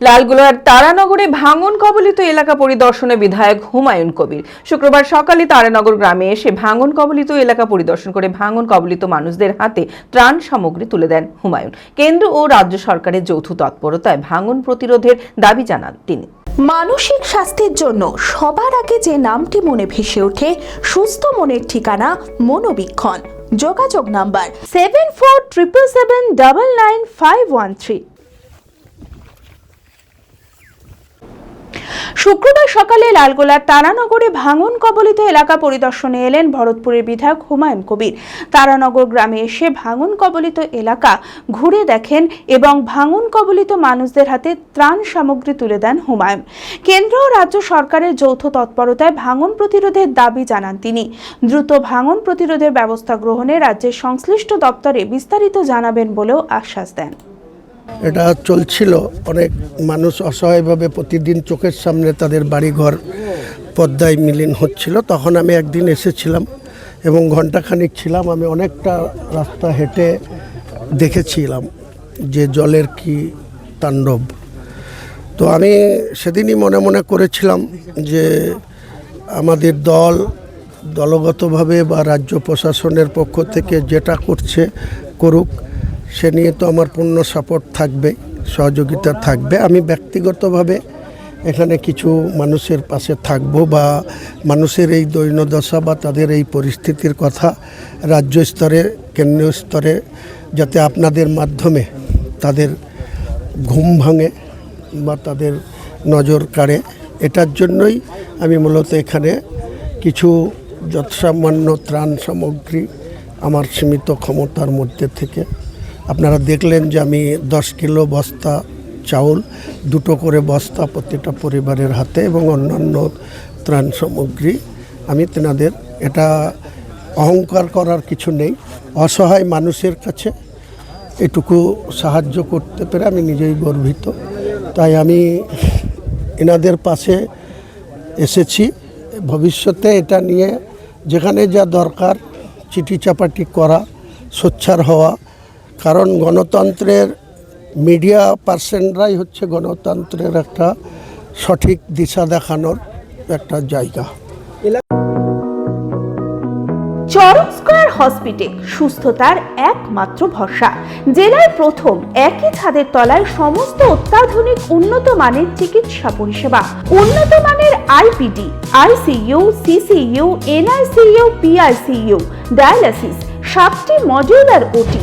লালগোলার তারানগরে ভাঙন কবলিত এলাকা পরিদর্শনে বিধায়ক হুমায়ুন কবির। শুক্রবার সকালে তারানগর গ্রামে এসে ভাঙন কবলিত এলাকা পরিদর্শন করে ভাঙন কবলিত মানুষদের হাতে ত্রাণ সামগ্রী তুলে দেন হুমায়ুন। কেন্দ্র ও রাজ্য সরকারের যৌথ তৎপরতায় ভাঙন প্রতিরোধের দাবি জানান তিনি। মানসিক স্বাস্থ্যের জন্য সবার আগে যে নামটি মনে ভেসে ওঠে, সুস্থ মনের ঠিকানা মনোবীক্ষণ। যোগাযোগ number seven four triple seven double nine five one three শুক্রবার সকালে লালগোলার তারানগরে ভাঙন কবলিত এলাকা পরিদর্শনে এলেন ভরতপুরের বিধায়ক হুমায়ুন কবির। তারানগর গ্রামে এসে ভাঙন কবলিত এলাকা ঘুরে দেখেন এবং ভাঙন কবলিত মানুষদের হাতে ত্রাণ সামগ্রী তুলে দেন হুমায়ুন। কেন্দ্র ও রাজ্য সরকারের যৌথ তৎপরতায় ভাঙন প্রতিরোধের দাবি জানান তিনি। দ্রুত ভাঙন প্রতিরোধের ব্যবস্থা গ্রহণে রাজ্যের সংশ্লিষ্ট দপ্তরে বিস্তারিত জানাবেন বলেও আশ্বাস দেন। এটা চলছিল। অনেক মানুষ অসহায়ভাবে প্রতিদিন চোখের সামনে তাদের বাড়িঘর, পদ্মায় মিলিন হচ্ছিল। তখন আমি একদিন এসেছিলাম এবং ঘন্টাখানিক ছিলাম। আমি অনেকটা রাস্তা হেঁটে দেখেছিলাম যে জলের কি তাণ্ডব। তো আমি সেদিনই মনে মনে করেছিলাম যে আমাদের দল দলগতভাবে বা রাজ্য প্রশাসনের পক্ষ থেকে যেটা করছে করুক সে নিয়ে তো আমার পূর্ণ সাপোর্ট থাকবে, সহযোগিতা থাকবে। আমি ব্যক্তিগতভাবে এখানে কিছু মানুষের পাশে থাকব বা মানুষের এই দৈন্যদশা বা তাদের এই পরিস্থিতির কথা রাজ্য স্তরে, কেন্দ্রীয় স্তরে যাতে আপনাদের মাধ্যমে তাদের ঘুম ভাঙে বা তাদের নজর কাড়ে, এটার জন্যই আমি মূলত এখানে কিছু যৎসামান্য ত্রাণ সামগ্রী আমার সীমিত ক্ষমতার মধ্যে থেকে আপনারা দেখলেন যে আমি দশ কিলো বস্তা চাউল, দুটো করে বস্তা প্রতিটা পরিবারের হাতে এবং অন্যান্য ত্রাণ সামগ্রী। আমি তেনাদের এটা অহংকার করার কিছু নেই। অসহায় মানুষের কাছে এটুকু সাহায্য করতে পেরে আমি নিজেই গর্বিত। তাই আমি এনাদের পাশে এসেছি। ভবিষ্যতে এটা নিয়ে যেখানে যা দরকার, চিঠি চাপাটি করা, সোচ্চার হওয়া কারণ গণতন্ত্রের মিডিয়া পার্সনরাই হচ্ছে গণতন্ত্রের একটা সঠিক দিশা দেখানোর একটা জায়গা। চরম স্কয়ার হসপিটাল সুস্থতার একমাত্র ভরসা। জেলায় প্রথম একই ছাদের তলায় সমস্ত অত্যাধুনিক উন্নত মানের চিকিৎসা পরিষেবা। উন্নত মানের IPD ICU CCU NICU PICU dialysis সাতটি modular OT